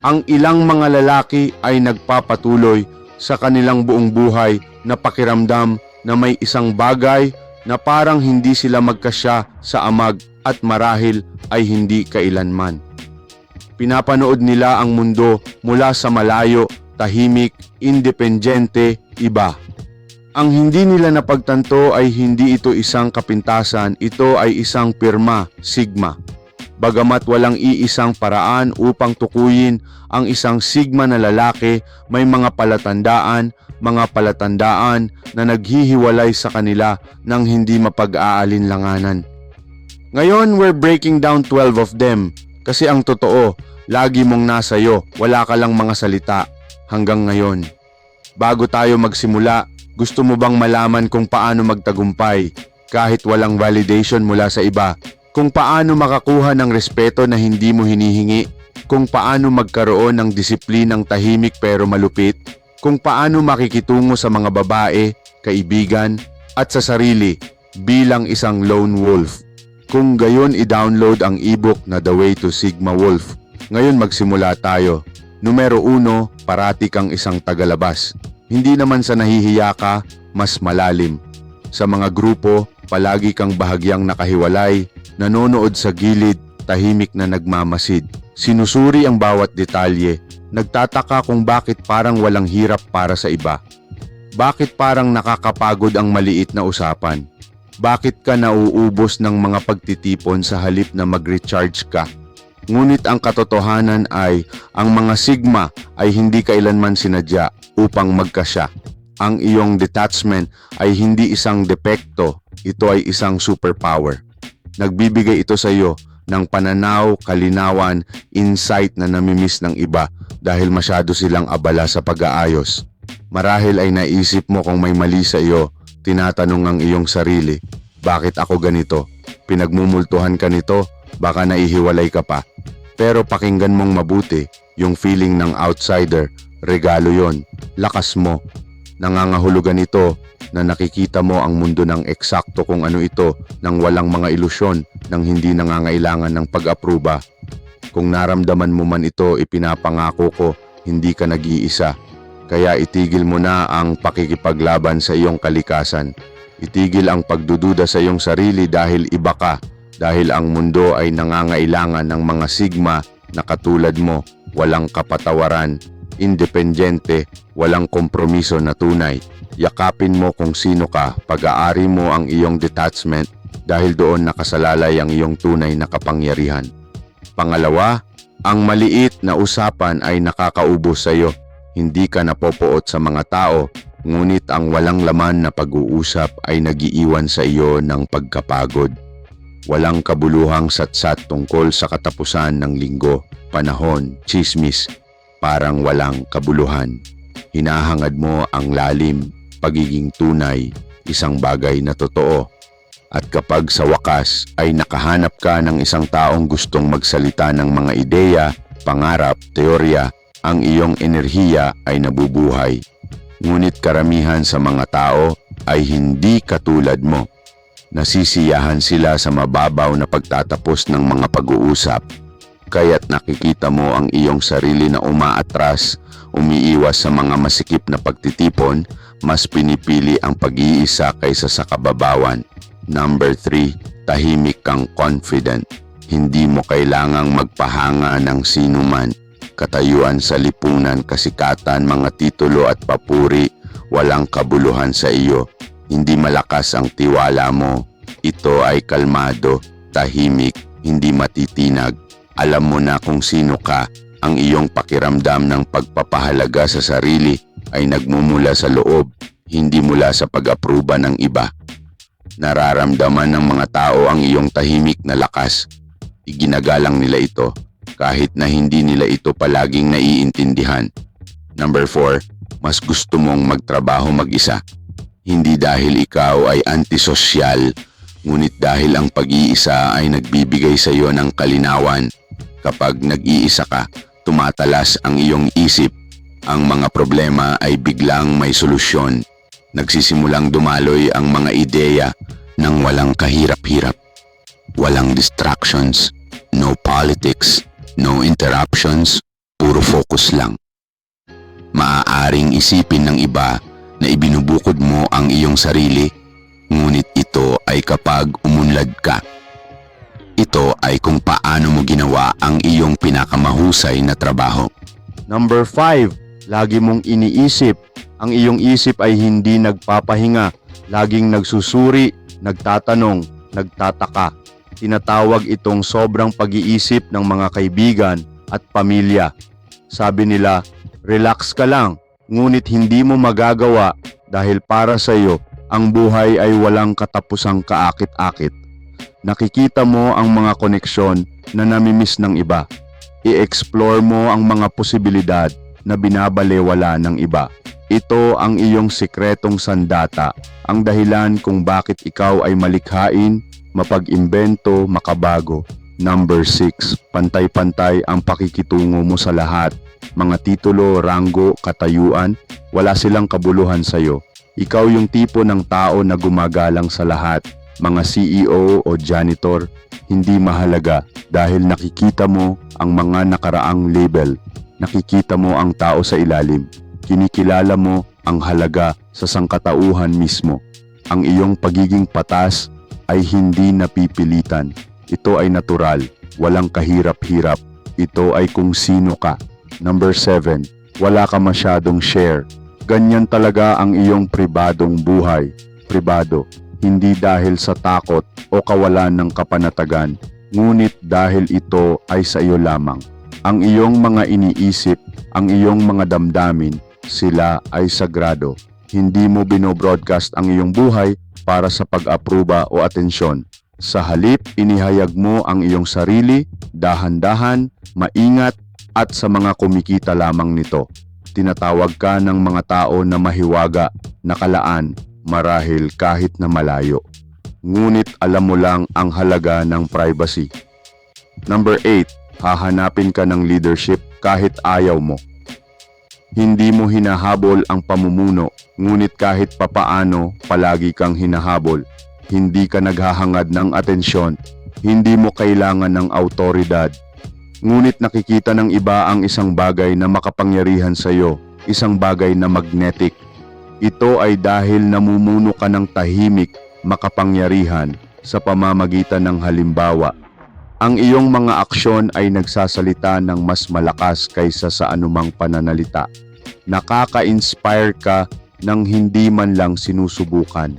Ang ilang mga lalaki ay nagpapatuloy sa kanilang buong buhay na pakiramdam na may isang bagay na parang hindi sila magkasya sa amag at marahil ay hindi kailanman. Pinapanood nila ang mundo mula sa malayo, tahimik, independyente, iba. Ang hindi nila napagtanto ay hindi ito isang kapintasan, ito ay isang pirma, sigma. Bagamat walang iisang paraan upang tukuyin ang isang sigma na lalaki, may mga palatandaan, mga palatandaan na naghihiwalay sa kanila ng hindi mapag-aalinlanganan. Ngayon, we're breaking down 12 of them kasi ang totoo, lagi mong nasayo, wala ka lang mga salita hanggang ngayon. Bago tayo magsimula, gusto mo bang malaman kung paano magtagumpay kahit walang validation mula sa iba? Kung paano makakuha ng respeto na hindi mo hinihingi? Kung paano magkaroon ng disiplinang tahimik pero malupit? Kung paano makikitungo sa mga babae, kaibigan, at sa sarili bilang isang lone wolf? Kung gayon i-download ang ebook na The Way to Sigma Wolf. Ngayon magsimula tayo. Numero uno, parati kang isang tagalabas. Hindi naman sa nahihiya ka, mas malalim. Sa mga grupo, palagi kang bahagyang nakahiwalay, nanonood sa gilid, tahimik na nagmamasid. Sinusuri ang bawat detalye, nagtataka kung bakit parang walang hirap para sa iba. Bakit parang nakakapagod ang maliit na usapan? Bakit ka nauubos ng mga pagtitipon sa halip na mag-recharge ka? Ngunit ang katotohanan ay ang mga sigma ay hindi kailanman sinadya upang magkasya. Ang iyong detachment ay hindi isang depekto, ito ay isang superpower. Nagbibigay ito sa iyo ng pananaw, kalinawan, insight na namimiss ng iba dahil masyado silang abala sa pag-aayos. Marahil ay naisip mo kung may mali sa iyo, tinatanong ang iyong sarili, bakit ako ganito? Pinagmumultuhan ka nito, baka naihiwalay ka pa. Pero pakinggan mong mabuti, yung feeling ng outsider, regalo yon, lakas mo. Nangangahulugan ito na nakikita mo ang mundo ng eksakto kung ano ito nang walang mga ilusyon nang hindi nangangailangan ng pag-aproba. Kung naramdaman mo man ito, ipinapangako ko, hindi ka nag-iisa. Kaya itigil mo na ang pakikipaglaban sa iyong kalikasan. Itigil ang pagdududa sa iyong sarili dahil iba ka, dahil ang mundo ay nangangailangan ng mga sigma na katulad mo, walang kapatawaran, independyente, walang kompromiso na tunay. Yakapin mo kung sino ka, pag-aari mo ang iyong detachment dahil doon nakasalalay ang iyong tunay na kapangyarihan. Pangalawa, ang maliit na usapan ay nakakaubos sa iyo. Hindi ka napopoot sa mga tao, ngunit ang walang laman na pag-uusap ay nagiiwan sa iyo ng pagkapagod. Walang kabuluhang satsat tungkol sa katapusan ng linggo, panahon, chismis, parang walang kabuluhan. Hinahangad mo ang lalim, pagiging tunay, isang bagay na totoo. At kapag sa wakas ay nakahanap ka ng isang taong gustong magsalita ng mga ideya, pangarap, teorya, ang iyong enerhiya ay nabubuhay. Ngunit karamihan sa mga tao ay hindi katulad mo. Nasisiyahan sila sa mababaw na pagtatapos ng mga pag-uusap. Kaya't nakikita mo ang iyong sarili na umaatras, umiiwas sa mga masikip na pagtitipon, mas pinipili ang pag-iisa kaysa sa kababawan. Number 3, tahimik kang confident. Hindi mo kailangang magpahanga ng sino man. Katayuan sa lipunan, kasikatan, mga titulo at papuri, walang kabuluhan sa iyo. Hindi malakas ang tiwala mo. Ito ay kalmado, tahimik, hindi matitinag. Alam mo na kung sino ka. Ang iyong pakiramdam ng pagpapahalaga sa sarili ay nagmumula sa loob, hindi mula sa pag-aproba ng iba. Nararamdaman ng mga tao ang iyong tahimik na lakas. Iginagalang nila ito kahit na hindi nila ito palaging naiintindihan. Number 4, mas gusto mong magtrabaho mag-isa. Hindi dahil ikaw ay antisosyal, ngunit dahil ang pag-iisa ay nagbibigay sa iyo ng kalinawan. Kapag nag-iisa ka, tumatalas ang iyong isip. Ang mga problema ay biglang may solusyon. Nagsisimulang dumaloy ang mga ideya ng walang kahirap-hirap. Walang distractions, no politics, no interruptions, puro focus lang. Maaaring isipin ng iba na ibinubukod mo ang iyong sarili, ngunit ito ay kapag umunlad ka. Ito ay kung paano mo ginawa ang iyong pinakamahusay na trabaho. Number 5, lagi mong iniisip. Ang iyong isip ay hindi nagpapahinga, laging nagsusuri, nagtatanong, nagtataka. Tinatawag itong sobrang pag-iisip ng mga kaibigan at pamilya. Sabi nila, relax ka lang, ngunit hindi mo magagawa dahil para sa iyo, ang buhay ay walang katapusang kaakit-akit. Nakikita mo ang mga koneksyon na namimiss ng iba i-explore mo ang mga posibilidad na binabalewala ng iba. Ito ang iyong sikretong sandata, ang dahilan kung bakit ikaw ay malikhain, mapag-imbento, makabago. Number 6, pantay-pantay ang pakikitungo mo sa lahat. Mga titulo, ranggo, katayuan, wala silang kabuluhan sa iyo. Ikaw yung tipo ng tao na gumagalang sa lahat. Mga CEO o janitor, hindi mahalaga dahil nakikita mo ang mga nakaraang label. Nakikita mo ang tao sa ilalim. Kinikilala mo ang halaga sa sangkatauhan mismo. Ang iyong pagiging patas ay hindi napipilitan. Ito ay natural, walang kahirap-hirap. Ito ay kung sino ka. Number 7, wala ka masyadong share. Ganyan talaga ang iyong pribadong buhay. Pribado, hindi dahil sa takot o kawalan ng kapanatagan, ngunit dahil ito ay sa iyo lamang. Ang iyong mga iniisip, ang iyong mga damdamin, sila ay sagrado. Hindi mo binobroadcast ang iyong buhay para sa pag-apruba o atensyon. Sa halip, inihayag mo ang iyong sarili, dahan-dahan, maingat, at sa mga kumikita lamang nito. Tinatawag ka ng mga tao na mahiwaga, nakalaan, marahil kahit na malayo. Ngunit alam mo lang ang halaga ng privacy. Number 8, hahanapin ka ng leadership kahit ayaw mo. Hindi mo hinahabol ang pamumuno, ngunit kahit papaano palagi kang hinahabol. Hindi ka naghahangad ng atensyon, hindi mo kailangan ng autoridad. Ngunit nakikita ng iba ang isang bagay na makapangyarihan sa iyo, isang bagay na magnetic. Ito ay dahil namumuno ka ng tahimik, makapangyarihan sa pamamagitan ng halimbawa. Ang iyong mga aksyon ay nagsasalita ng mas malakas kaysa sa anumang pananalita. Nakaka-inspire ka ng hindi man lang sinusubukan.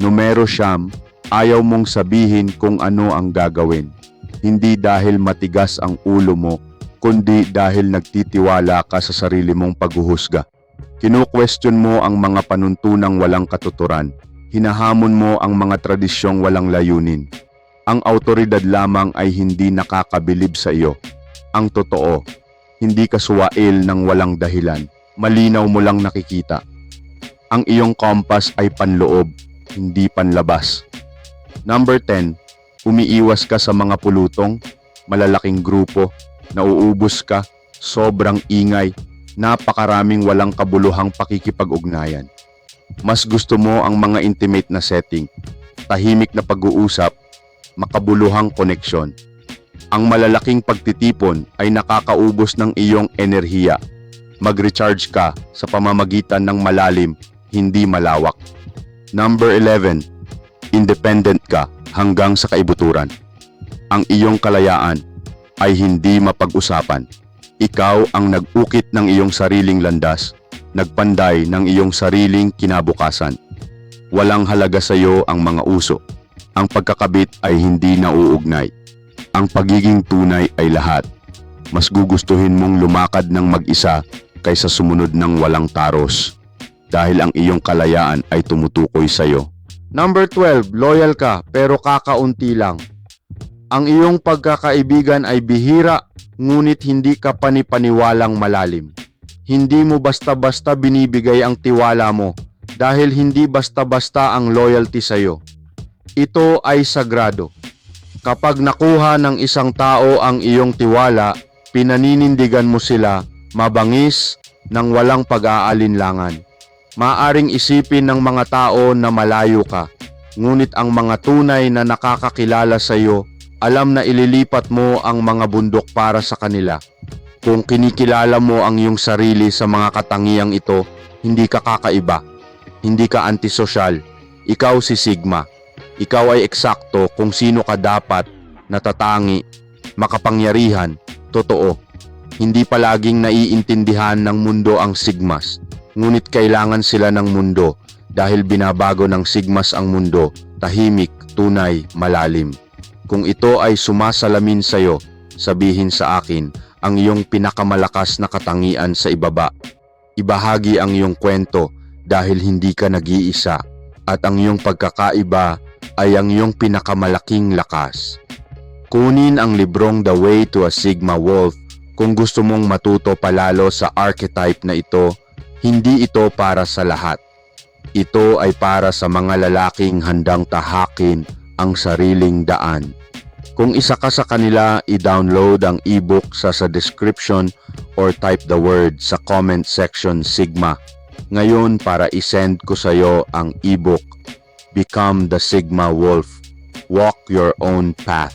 Numero siyam, ayaw mong sabihin kung ano ang gagawin. Hindi dahil matigas ang ulo mo, kundi dahil nagtitiwala ka sa sarili mong paghuhusga. Kino-question mo ang mga panuntunang walang katuturan. Hinahamon mo ang mga tradisyong walang layunin. Ang autoridad lamang ay hindi nakakabilib sa iyo. Ang totoo, hindi ka suwail ng walang dahilan. Malinaw mo lang nakikita. Ang iyong kompas ay panloob, hindi panlabas. Number 10, umiiwas ka sa mga pulutong, malalaking grupo, nauubos ka, sobrang ingay, napakaraming walang kabuluhang pakikipag-ugnayan. Mas gusto mo ang mga intimate na setting, tahimik na pag-uusap, makabuluhang koneksyon. Ang malalaking pagtitipon ay nakakaubos ng iyong enerhiya. Mag-recharge ka sa pamamagitan ng malalim, hindi malawak. Number 11, independent ka hanggang sa kaibuturan. Ang iyong kalayaan ay hindi mapag-usapan. Ikaw ang nag-ukit ng iyong sariling landas, nagpanday ng iyong sariling kinabukasan. Walang halaga sa iyo ang mga uso. Ang pagkakabit ay hindi nauugnay. Ang pagiging tunay ay lahat. Mas gugustuhin mong lumakad ng mag-isa kaysa sumunod ng walang taros. Dahil ang iyong kalayaan ay tumutukoy sa iyo. Number 12, loyal ka pero kakaunti lang. Ang iyong pagkakaibigan ay bihira ngunit hindi ka panipaniwalang malalim. Hindi mo basta-basta binibigay ang tiwala mo dahil hindi basta-basta ang loyalty sa iyo. Ito ay sagrado. Kapag nakuha ng isang tao ang iyong tiwala, pinaninindigan mo sila mabangis ng walang pag-aalinlangan. Maaring isipin ng mga tao na malayo ka, ngunit ang mga tunay na nakakakilala sa iyo, alam na ililipat mo ang mga bundok para sa kanila. Kung kinikilala mo ang iyong sarili sa mga katangiang ito, hindi ka kakaiba. Hindi ka antisosyal. Ikaw si Sigma. Ikaw ay eksakto kung sino ka dapat, natatangi, makapangyarihan, totoo. Hindi palaging naiintindihan ng mundo ang Sigmas. Ngunit kailangan sila ng mundo dahil binabago ng Sigmas ang mundo, tahimik, tunay, malalim. Kung ito ay sumasalamin sa iyo, sabihin sa akin ang iyong pinakamalakas na katangian sa ibaba. Ibahagi ang iyong kwento dahil hindi ka nag-iisa at ang iyong pagkakaiba ay ang iyong pinakamalaking lakas. Kunin ang librong The Way to a Sigma Wolf kung gusto mong matuto palalo sa archetype na ito, hindi ito para sa lahat. Ito ay para sa mga lalaking handang tahakin ang sariling daan. Kung isa ka sa kanila, i-download ang ebook sa sa description or type the word sa comment section Sigma. Ngayon para isend ko sa iyo ang ebook Become the Sigma Wolf. Walk your own path.